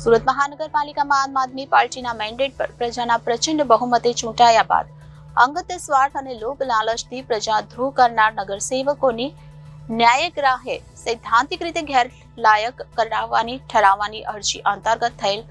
સુરત મહાનગરપાલિકામાં આમ આદમી પાર્ટીના મેન્ડેટ પર પ્રજાના પ્રચંડ બહુમતે ચૂંટાયા બાદ અંગત સ્વાર્થ અને લોભ લાલચથી પ્રજા ધ્રુવ કરનાર નગરસેવકોની ન્યાયિક રાહે સૈદ્ધાંતિક રીતે ગેરલાયક કરાવવાની ઠરાવવાની અરજી અંતર્ગત થયેલ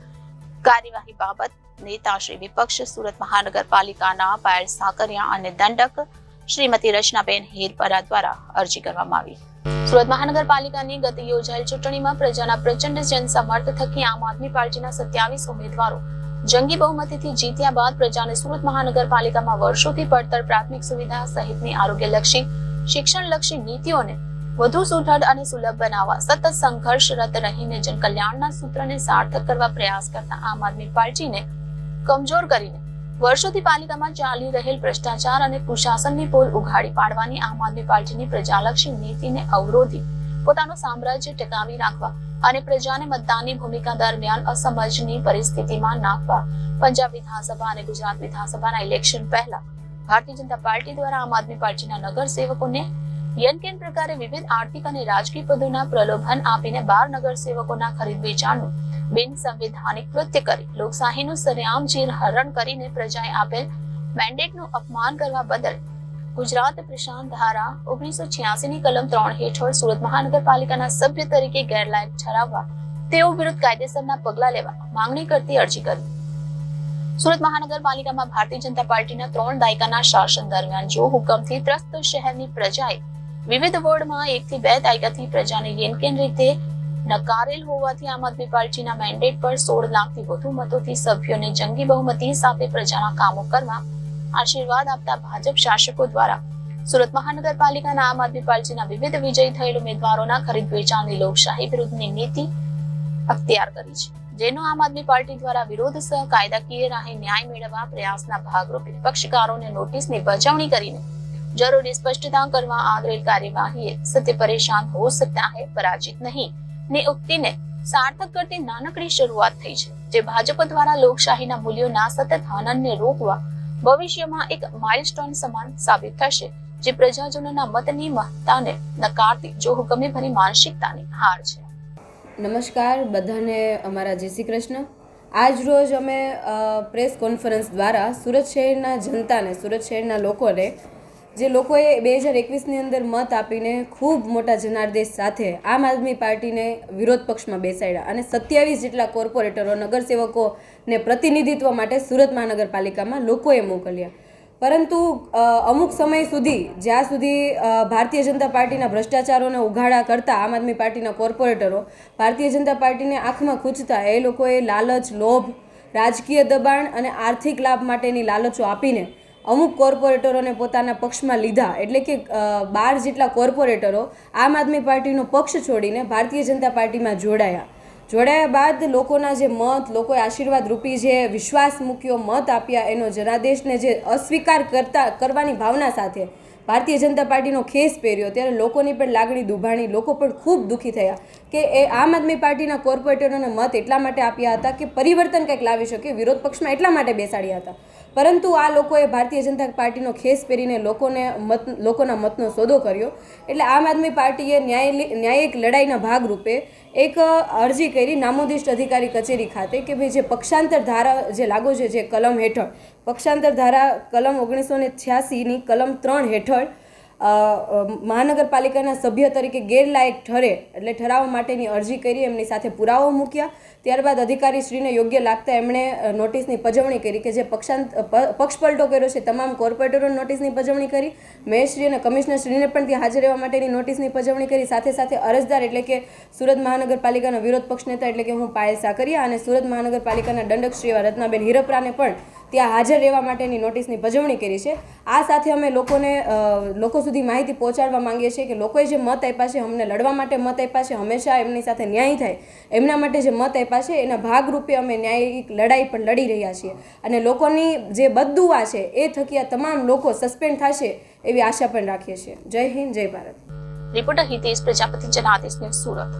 કાર્યવાહી બાબત નેતા શ્રી વિપક્ષ, સુરત મહાનગરપાલિકાના પાયલ સાકરિયા અને દંડક શ્રીમતી રચનાબેન હેરપરા દ્વારા અરજી કરવામાં આવી. સુરત મહાનગરપાલિકાની ગત યોજાયેલ ચૂંટણીમાં પ્રજાના પ્રચંડ જનસમર્થ થકી આમ આદમી પાર્ટીના સત્યાવીસ ઉમેદવારો જંગી બહુમતીથી જીત્યા બાદ પ્રજાને સુરત મહાનગરપાલિકામાં વર્ષોથી પડતર પ્રાથમિક સુવિધા સહિતની આરોગ્યલક્ષી, શિક્ષણલક્ષી નીતિઓને વધુ સુદૃઢ અને સુલભ બનાવવા સતત સંઘર્ષરત રહીને જનકલ્યાણના સૂત્રને સાર્થક કરવા પ્રયાસ કરતા આમ આદમી પાર્ટીને કમજોર કરીને વર્ષોથી પાલિકામાં ચાલી રહેલ ભ્રષ્ટાચાર અને કુશાસનની પોલ ઉઘાડી પાડવાની આમ આદમી પાર્ટીની પ્રજાલક્ષી નીતિને અવરોધી પોતાનું સામ્રાજ્ય ટકાવી રાખવા અને પ્રજાને મતદાનની ભૂમિકા દરમિયાન અસમજની પરિસ્થિતિમાં નાખવા પંજાબ વિધાનસભા અને ગુજરાત વિધાનસભાના ઇલેક્શન પહેલા ભારતીય જનતા પાર્ટી દ્વારા આમ આદમી પાર્ટીના નગરસેવકોને યન કેન પ્રકારે વિવિધ આર્થિક અને રાજકીય પદોના પ્રલોભન આપીને બાર નગરસેવકોના ખરીદ વેચાણનું બિન સંવિધાનિક કૃત્ય કરી. લોકશાહીનું સરેઆમ ચીર હરણ કરીને પ્રજાએ આપેલ મેન્ડેટનું અપમાન કરવા બદલ ગુજરાત પ્રશાંત ધારા ઓગણીસો ની કલમ ત્રણ હેઠળ સુરત મહાનગરપાલિકાના સભ્ય તરીકે ગેરલાયક ઠરાવવા, તેઓ વિરુદ્ધ કાયદેસરના પગલા લેવા માંગણી કરતી અરજી કરી. સુરત મહાનગરપાલિકામાં ભારતીય જનતા પાર્ટીના ત્રણ દાયકાના શાસન દરમિયાન જો હુકમથી ત્રસ્ત શહેરની પ્રજાએ વિવિધ વોર્ડમાં એકથી બે દાયકાથી પ્રજાને યેનકેન રીતે નકારેલ હોવાથી આમ આદમી પાર્ટીના મેન્ડેટ પર સોળ લાખથી વધુ મતોથી સભ્યોને જંગી બહુમતી સાથે પ્રજાના કામો કરવા આશીર્વાદ આપતા ભાજપ શાસકો દ્વારા. સુરત મહાનગરપાલિકાના આમ આદમી પાર્ટીના વિવિધ વિજયી થયેલ ઉમેદવારોના ખરીદ વેચાણની લોકશાહી વિરુદ્ધની નીતિ અખ્તિયાર કરી છે, જેનો આમ આદમી પાર્ટી દ્વારા વિરોધ સહ કાયદાકીય રાહે ન્યાય મેળવવા પ્રયાસના ભાગરૂપે પક્ષકારોને નોટિસની બજવણી કરીને જરૂરી સ્પષ્ટતા કરવા આગ્રહ કાર્યવાહી સત્ય પરેશાન હો સકતા હૈ, પરાજિત નહીં. ની ઉક્તિને સાર્થક કરતી નાનકડી શરૂઆત થઈ છે, જે ભાજપ દ્વારા લોકશાહીના મૂલ્યોના સતત હનનને રોકવા ભવિષ્યમાં એક માઇલસ્ટોન સમાન સાબિત થશે, જે પ્રજાજનોના મતની મહત્તાને નકારતી જો હુકમે ભરી માનસિકતાની હાર છે. નમસ્કાર, બધાને અમારા જય શ્રી કૃષ્ણ. આજ રોજ અમે પ્રેસ કોન્ફરન્સ દ્વારા સુરત શહેરના જનતાને, સુરત શહેરના લોકોને જે લોકોએ બે હજાર એકવીસની અંદર મત આપીને ખૂબ મોટા જનાદેશ સાથે આમ આદમી પાર્ટીને વિરોધ પક્ષમાં બેસાડ્યા અને સત્યાવીસ જેટલા કોર્પોરેટરો, નગરસેવકોને પ્રતિનિધિત્વ માટે સુરત મહાનગરપાલિકામાં લોકોએ મોકલ્યા. પરંતુ અમુક સમય સુધી, જ્યાં સુધી ભારતીય જનતા પાર્ટીના ભ્રષ્ટાચારોને ઉઘાડા કરતા આમ આદમી પાર્ટીના કોર્પોરેટરો ભારતીય જનતા પાર્ટીને આંખમાં ખૂંચતા, એ લોકોએ લાલચ, લોભ, રાજકીય દબાણ અને આર્થિક લાભ માટેની લાલચો આપીને અમુક કોર્પોરેટરોને પોતાના પક્ષમાં લીધા. એટલે કે બાર જેટલા કોર્પોરેટરો આમ આદમી પાર્ટીનો પક્ષ છોડીને ભારતીય જનતા પાર્ટીમાં જોડાયા. જોડાયા બાદ લોકોના જે મત, લોકોએ આશીર્વાદ રૂપી જે વિશ્વાસ મૂક્યો, મત આપ્યા, એનો જનાદેશને જે અસ્વીકાર કરતા, કરવાની ભાવના સાથે ભારતીય જનતા પાર્ટીનો ખેસ પહેર્યો. ત્યારે લોકોની પણ લાગણી દુભાણી, લોકો પણ ખૂબ દુઃખી થયા. કે એ આમ આદમી પાર્ટીના કોર્પોરેટરોને મત એટલા માટે આપ્યા હતા કે પરિવર્તન કંઈક લાવી શકે, વિરોધ પક્ષમાં એટલા માટે બેસાડ્યા હતા. પરંતુ આ લોકોએ ભારતીય જનતા પાર્ટીનો ખેસ પહેરીને લોકોને મત, લોકોના મતનો સોદો કર્યો. એટલે આમ આદમી પાર્ટીએ ન્યાય ન્યાયિક લડાઈના ભાગરૂપે એક અરજી કરી નામોદિષ્ટ અધિકારી કચેરી ખાતે કે ભાઈ જે પક્ષાંતર ધારા જે લાગુ છે, જે કલમ હેઠળ, પક્ષાંતર ધારા કલમ ઓગણીસો ને છ્યાસીની કલમ ત્રણ હેઠળ મહાનગરપાલિકાના સભ્ય તરીકે ગેરલાયક ઠરે એટલે ઠરાવવા માટેની અરજી કરી, એમની સાથે પુરાવો મૂક્યા. ત્યારબાદ અધિકારીશ્રીને યોગ્ય લાગતા એમણે નોટિસની પજવણી કરી કે જે પક્ષાંત પક્ષપલટો કર્યો છે, તમામ કોર્પોરેટરોને નોટિસની પજવણી કરી. મેયરશ્રી અને કમિશનરશ્રીને પણ ત્યાં હાજર રહેવા માટેની નોટિસની પજવણી કરી. સાથે સાથે અરજદાર એટલે કે સુરત મહાનગરપાલિકાના વિરોધ પક્ષ નેતા એટલે કે હું પાયલ સાકરિયા અને સુરત મહાનગરપાલિકાના દંડક શ્રી એવા રત્નાબેન હિરપરાને પણ ત્યાં હાજર રહેવા માટેની નોટિસની ભજવણી કરી છે. આ સાથે અમે લોકોને લોકો સુધી માહિતી પહોંચાડવા માંગીએ છીએ કે લોકોએ જે મત આપ્યા છે, અમને લડવા માટે મત આપ્યા છે, હંમેશા એમની સાથે ન્યાય થાય. એમના માટે જે મત આપ્યા છે, એના ભાગરૂપે અમે ન્યાયિક લડાઈ પણ લડી રહ્યા છીએ. અને લોકોની જે બદદુઆ છે, એ થકી આ તમામ લોકો સસ્પેન્ડ થશે એવી આશા પણ રાખીએ છીએ. જય હિન્દ, જય ભારત. રિપોર્ટર હિતેશ પ્રજાપતિ, જનાદેશ સુરત.